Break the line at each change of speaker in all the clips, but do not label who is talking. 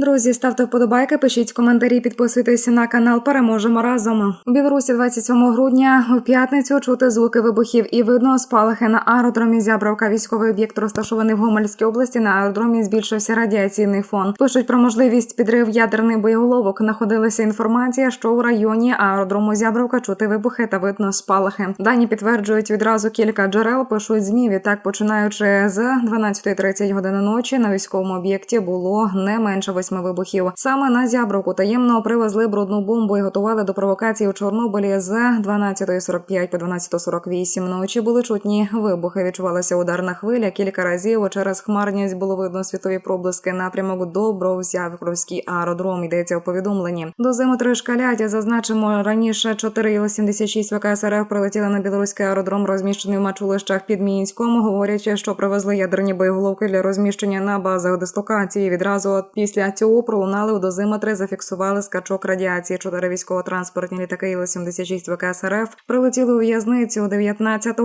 Друзі, ставте вподобайки, пишіть коментарі, підписуйтесь на канал. Переможемо разом. У Білорусі 27 грудня в п'ятницю чути звуки вибухів і видно спалахи на аеродромі Зябровка. Військовий об'єкт розташований в Гомельській області. На аеродромі збільшився радіаційний фон. Пишуть про можливість підрив ядерних боєголовок. Находилася інформація, що у районі аеродрому Зябровка чути вибухи та видно спалахи. Дані підтверджують відразу кілька джерел. Пишуть змі. Відтак, починаючи з 12.30 години ночі на військовому об'єкті було не менше восьми вибухів. Саме на зябровку таємно привезли брудну бомбу і готували до провокації у Чорнобилі з 12.45 по 12.48 ночі. Були чутні вибухи. Відчувалася ударна хвиля. Кілька разів через хмарність було видно світові проблиски. Напрямок Добровзявровський аеродром йдеться у повідомленні. До зимотри шкаляття зазначимо раніше 4,76 ВКС РФ прилетіли на білоруський аеродром, розміщений в Мачулищах під Мінськом. Говорять, що привезли ядерні боєголовки для розміщення на базах дислокації. Відразу після цього пролунали у дозиметри, зафіксували скачок радіації. Чотири військово-транспортні літаки Іл-76 ВКС РФ прилетіли у в'язницю 19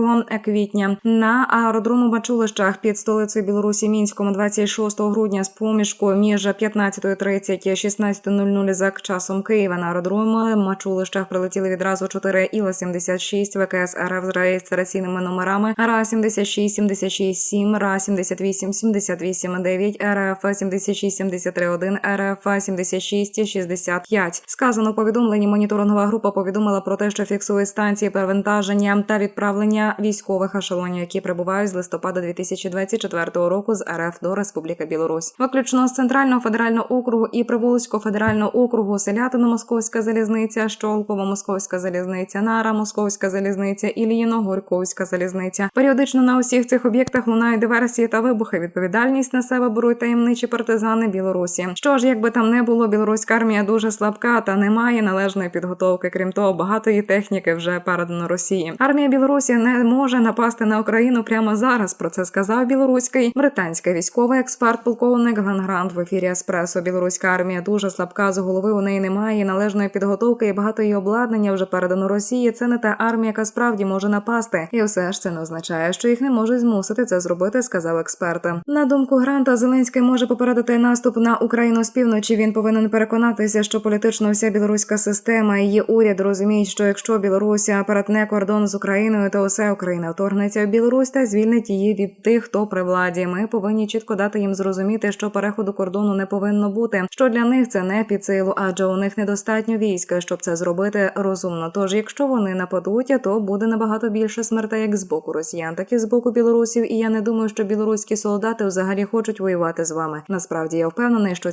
квітня. На аеродрому Мачулищах під столицею Білорусі Мінському 26 грудня з поміжку між 15.30 і 16.00 за часом Києва на аеродромі Мачулищах прилетіли відразу 4 Іл-76 ВКС РФ з реєстраційними номерами РА-76, 76, 7, РА-78, 78, 9, РФ 76, 73, 1, РФ 76, 65. Сказано повідомленні моніторингова група повідомила про те, що фіксує станції перевантаження та відправлення військових ешелонів, які прибувають з листопада 2024 року з РФ до Республіки Білорусь. Виключно з центрального федерального округу і Приволзького федерального округу Селятино Московська залізниця, Щолково Московська залізниця, Нара Московська залізниця, Ільїно Горьковська залізниця. Періодично на усіх цих об'єктах лунають диверсії та вибухи. Відповідальність на себе беруть таємничі партизани Білорусі. Що ж, якби там не було, білоруська армія дуже слабка та не має належної підготовки. Крім того, багато її техніки вже передано Росії. Армія Білорусі не може напасти на Україну прямо зараз. Про це сказав білоруський британський військовий експерт, полковник Грант в ефірі Еспресо. Білоруська армія дуже слабка з голови. У неї немає належної підготовки і багато її обладнання вже передано Росії. Це не та армія, яка справді може напасти. І все ж це не означає, що їх не можуть змусити це зробити, сказав експерт. На думку Гранта, Зеленський може попередити наступ на Україну з півночі. Він повинен переконатися, що політично вся білоруська система і її уряд розуміють, що якщо Білорусі перетне кордон з Україною, то усе Україна вторгнеться в Білорусь та звільнить її від тих, хто при владі. Ми повинні чітко дати їм зрозуміти, що переходу кордону не повинно бути. Що для них це не під силу, адже у них недостатньо війська, щоб це зробити розумно. Тож, якщо вони нападуть, то буде набагато більше смертей як з боку росіян, так і з боку білорусів. І я не думаю, що білоруські солдати взагалі хочуть воювати з вами. Насправді я впевнений, що